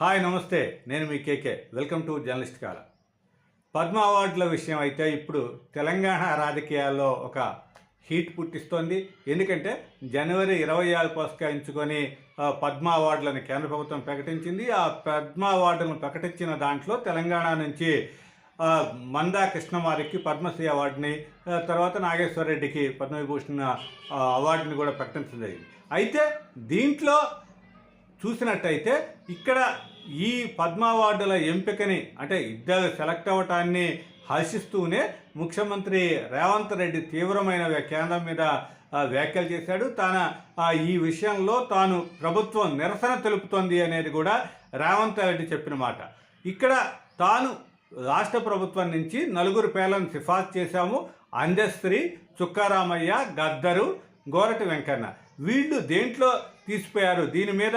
Hi నమస్తే. నేను మీ కేకే. వెల్కమ్ టు జర్నలిస్ట్ కాల. పద్మ అవార్డుల విషయం అయితే ఇప్పుడు తెలంగాణ రాజకీయాల్లో ఒక హీట్ పుట్టిస్తోంది. ఎందుకంటే జనవరి ఇరవై ఆరు పురస్కరించుకొని పద్మ అవార్డులను కేంద్ర ప్రభుత్వం ప్రకటించింది. ఆ పద్మ అవార్డులను ప్రకటించిన దాంట్లో తెలంగాణ నుంచి మందా కృష్ణమారికి పద్మశ్రీ అవార్డుని తర్వాత నాగేశ్వర రెడ్డికి పద్మవిభూషణ అవార్డుని కూడా ప్రకటించడం జరిగింది. అయితే దీంట్లో చూసినట్టయితే ఇక్కడ ఈ పద్మ అవార్డుల ఎంపికని అంటే ఇద్దరు సెలెక్ట్ అవ్వటాన్ని హర్షిస్తూనే ముఖ్యమంత్రి రేవంత్ రెడ్డి తీవ్రమైన కేంద్రం మీద వ్యాఖ్యలు చేశాడు. తన ఈ విషయంలో తాను ప్రభుత్వం నిరసన తెలుపుతోంది అనేది కూడా రేవంత్ రెడ్డి చెప్పిన మాట. ఇక్కడ తాను రాష్ట్ర ప్రభుత్వం నుంచి నలుగురు పేర్లను సిఫార్సు చేశాము. అందశ్రీ చుక్కారామయ్య గద్దరు గోరటి వెంకన్న. వీళ్ళు దేంట్లో తీసిపోయారు. దీని మీద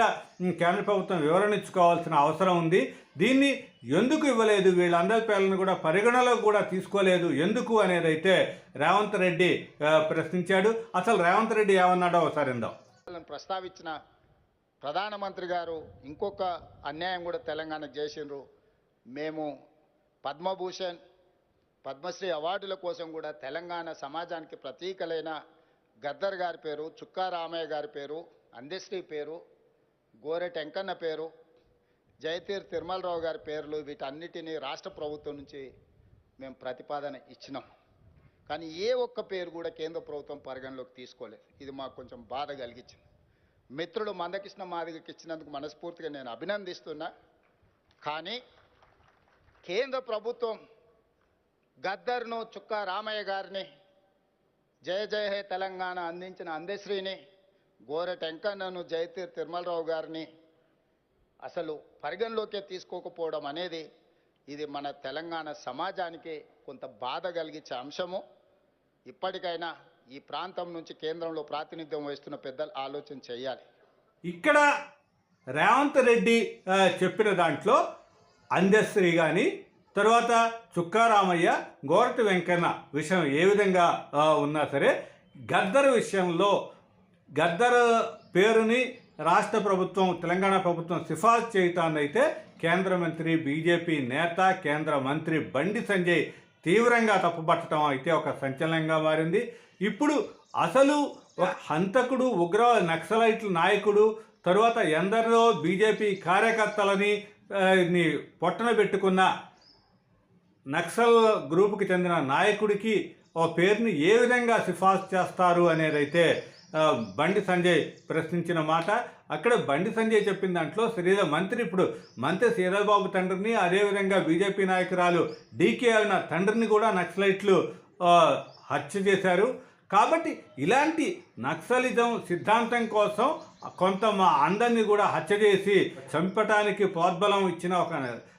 కేంద్ర ప్రభుత్వం వివరణ ఇచ్చుకోవాల్సిన అవసరం ఉంది. దీన్ని ఎందుకు ఇవ్వలేదు? వీళ్ళందరి పేర్లను కూడా పరిగణలోకి కూడా తీసుకోలేదు. ఎందుకు అనేది అయితే రేవంత్ రెడ్డి ప్రశ్నించాడు. అసలు రేవంత్ రెడ్డి ఏమన్నాడో ఒకసారి ప్రస్తావించిన ప్రధానమంత్రి గారు ఇంకొక అన్యాయం కూడా తెలంగాణ చేసిండ్రు. మేము పద్మభూషణ్ పద్మశ్రీ అవార్డుల కోసం కూడా తెలంగాణ సమాజానికి ప్రతీకలైన గద్దర్ గారి పేరు చుక్కా రామయ్య గారి పేరు అందశ్రీ పేరు గోరె టెంకన్న పేరు జయతీర్ తిరుమలరావు గారి పేర్లు వీటన్నిటినీ రాష్ట్ర ప్రభుత్వం నుంచి మేము ప్రతిపాదన ఇచ్చినాం. కానీ ఏ ఒక్క పేరు కూడా కేంద్ర ప్రభుత్వం పరిగణలోకి తీసుకోలేదు. ఇది మాకు కొంచెం బాధ కలిగించింది. మిత్రుడు మందకృష్ణ మాదిగకి ఇచ్చినందుకు మనస్ఫూర్తిగా నేను అభినందిస్తున్నా. కానీ కేంద్ర ప్రభుత్వం గద్దర్ను చుక్క రామయ్య గారిని జయ జయ హే తెలంగాణ అందించిన అందశ్రీని గోరె టెంకన్నను జయతీర్ తిరుమలరావు గారిని అసలు పరిగణలోకే తీసుకోకపోవడం అనేది ఇది మన తెలంగాణ సమాజానికి కొంత బాధ కలిగించే అంశము. ఇప్పటికైనా ఈ ప్రాంతం నుంచి కేంద్రంలో ప్రాతినిధ్యం వహిస్తున్న పెద్దలు ఆలోచన చేయాలి. ఇక్కడ రేవంత్ రెడ్డి చెప్పిన దాంట్లో అందశ్రీ కానీ తర్వాత చుక్కారామయ్య గోరటి వెంకన్న విషయం ఏ విధంగా ఉన్నా సరే గద్దర్ విషయంలో గద్దర్ పేరుని రాష్ట్ర ప్రభుత్వం తెలంగాణ ప్రభుత్వం సిఫార్సు చేయటాన్నైతే కేంద్ర మంత్రి బీజేపీ నేత కేంద్ర మంత్రి బండి సంజయ్ తీవ్రంగా తప్పుపట్టడం అయితే ఒక సంచలనంగా మారింది. ఇప్పుడు అసలు ఒక హంతకుడు ఉగ్ర నక్సలైట్ల నాయకుడు తరువాత ఎందరిలో బీజేపీ కార్యకర్తలని ని పొట్టన పెట్టుకున్న నక్సల్ గ్రూపుకి చెందిన నాయకుడికి ఓ పేరుని ఏ విధంగా సిఫార్సు చేస్తారు అనేదైతే బండి సంజయ్ ప్రశ్నించిన మాట. అక్కడ బండి సంజయ్ చెప్పిన దాంట్లో శ్రీధర్ మంత్రి ఇప్పుడు మంత్రి శ్రీధర్ తండ్రిని అదేవిధంగా బీజేపీ నాయకురాలు డీకే అయిన తండ్రిని కూడా నక్సలైట్లు హత్య చేశారు. కాబట్టి ఇలాంటి నక్సలిజం సిద్ధాంతం కోసం కొంత మా అందరినీ కూడా హత్య చేసి చంపటానికి ప్రోద్బలం ఇచ్చిన ఒక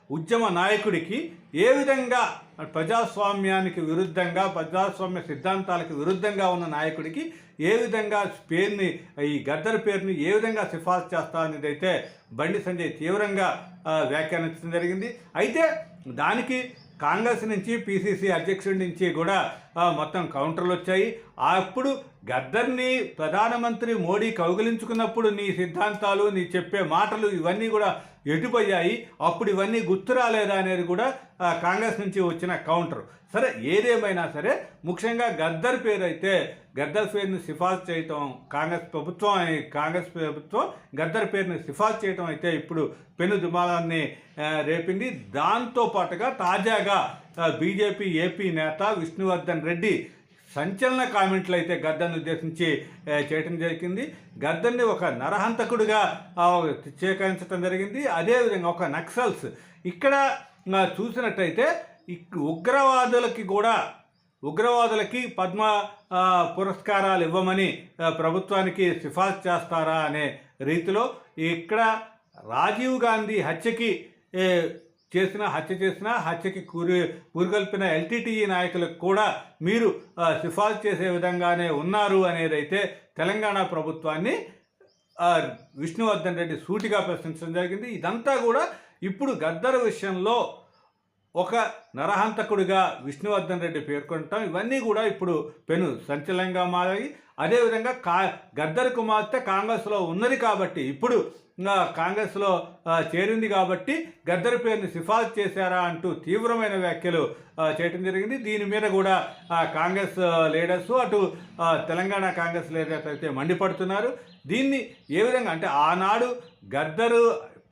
ఉద్యమ నాయకుడికి ఏ విధంగా ప్రజాస్వామ్యానికి విరుద్ధంగా ప్రజాస్వామ్య సిద్ధాంతాలకు విరుద్ధంగా ఉన్న నాయకుడికి ఏ విధంగా పేరుని ఈ గద్దర్ పేరుని ఏ విధంగా సిఫార్సు చేస్తా అనేది అయితే బండి సంజయ్ తీవ్రంగా వ్యాఖ్యానించడం జరిగింది. అయితే దానికి కాంగ్రెస్ నుంచి పిసిసి అధ్యక్షుడి నుంచి కూడా మొత్తం కౌంటర్లు వచ్చాయి. అప్పుడు గద్దర్ని ప్రధానమంత్రి మోడీ కౌగిలించుకున్నప్పుడు నీ సిద్ధాంతాలు నీ చెప్పే మాటలు ఇవన్నీ కూడా ఎటుపోయాయి? అప్పుడు ఇవన్నీ గుర్తు రాలేదా అనేది కూడా కాంగ్రెస్ నుంచి వచ్చిన కౌంటర్. సరే ఏదేమైనా సరే ముఖ్యంగా గద్దర్ పేరు అయితే గద్దర్ పేరుని సిఫార్సు చేయటం కాంగ్రెస్ ప్రభుత్వం కాంగ్రెస్ ప్రభుత్వం గద్దర్ పేరుని సిఫార్సు చేయటం అయితే ఇప్పుడు పెను దుమాలాన్ని రేపింది. దాంతో పాటుగా తాజాగా బీజేపీ ఏపీ నేత విష్ణువర్ధన్ రెడ్డి సంచలన కామెంట్లు అయితే గద్దర్ని ఉద్దేశించి చేయటం జరిగింది. గద్దర్ని ఒక నరహంతకుడిగా చేకరించడం జరిగింది. అదేవిధంగా ఒక నక్సల్స్. ఇక్కడ చూసినట్టయితే ఇక్- ఉగ్రవాదులకి కూడా ఉగ్రవాదులకి పద్మ పురస్కారాలు ఇవ్వమని ప్రభుత్వానికి సిఫార్సు చేస్తారా అనే రీతిలో ఇక్కడ రాజీవ్ గాంధీ హత్యకి చేసిన హత్య చేసిన హత్యకి కూరి పురిగొల్పిన ఎల్టీటీఈ నాయకులకు కూడా మీరు సిఫార్సు చేసే విధంగానే ఉన్నారు అనేదైతే తెలంగాణ ప్రభుత్వాన్ని విష్ణువర్ధన్ రెడ్డి సూటిగా ప్రశ్నించడం జరిగింది. ఇదంతా కూడా ఇప్పుడు గద్దర్ విషయంలో ఒక నరహంతకుడిగా విష్ణువర్ధన్ రెడ్డి పేర్కొనటం ఇవన్నీ కూడా ఇప్పుడు పెను సంచలనంగా మారాయి. అదేవిధంగా కా గద్దర్ కుమార్తె కాంగ్రెస్లో ఉన్నది కాబట్టి ఇప్పుడు కాంగ్రెస్లో చేరింది కాబట్టి గద్దర్ పేరుని సిఫార్సు చేశారా అంటూ తీవ్రమైన వ్యాఖ్యలు చేయటం జరిగింది. దీని మీద కూడా కాంగ్రెస్ లీడర్స్ అటు తెలంగాణ కాంగ్రెస్ లీడర్స్ అయితే మండిపడుతున్నారు. దీన్ని ఏ విధంగా అంటే ఆనాడు గద్దరు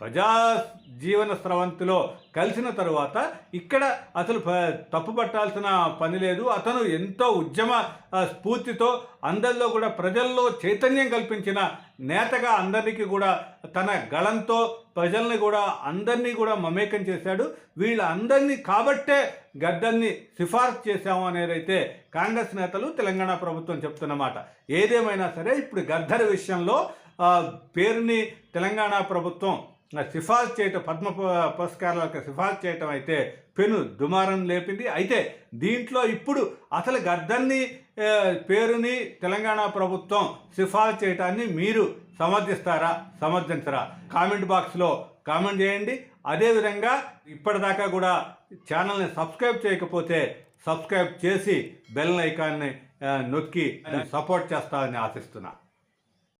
ప్రజా జీవన స్రవంతిలో కలిసిన తరువాత ఇక్కడ అసలు ప- తప్పు పట్టాల్సిన పని లేదు. అతను ఎంతో ఉద్యమ స్ఫూర్తితో అందరిలో కూడా ప్రజల్లో చైతన్యం కల్పించిన నేతగా అందరికీ కూడా తన గళంతో ప్రజల్ని కూడా అందరినీ కూడా మమేకం చేశాడు. వీళ్ళందరినీ కాబట్టే గద్దల్ని సిఫార్సు చేశాము అనేదైతే కాంగ్రెస్ నేతలు తెలంగాణ ప్రభుత్వం చెప్తున్నమాట. ఏదేమైనా సరే ఇప్పుడు గద్దర్ విషయంలో పేరుని తెలంగాణ ప్రభుత్వం సిఫార్సు చేయటం పద్మ పు- పురస్కారాలకు సిఫార్సు చేయటం అయితే పెను దుమారం లేపింది. అయితే దీంట్లో ఇప్పుడు అసలు గద్దర్ని ఆ, పేరుని తెలంగాణ ప్రభుత్వం సిఫార్సు చేయటాన్ని మీరు సమర్థిస్తారా సమర్థించరా? కామెంట్ బాక్స్లో కామెంట్ చేయండి. అదేవిధంగా ఇప్పటిదాకా కూడా ఛానల్ని సబ్స్క్రైబ్ చేయకపోతే సబ్స్క్రైబ్ చేసి బెల్ ఐకాన్ని నొక్కి సపోర్ట్ చేస్తారని ఆశిస్తున్నా.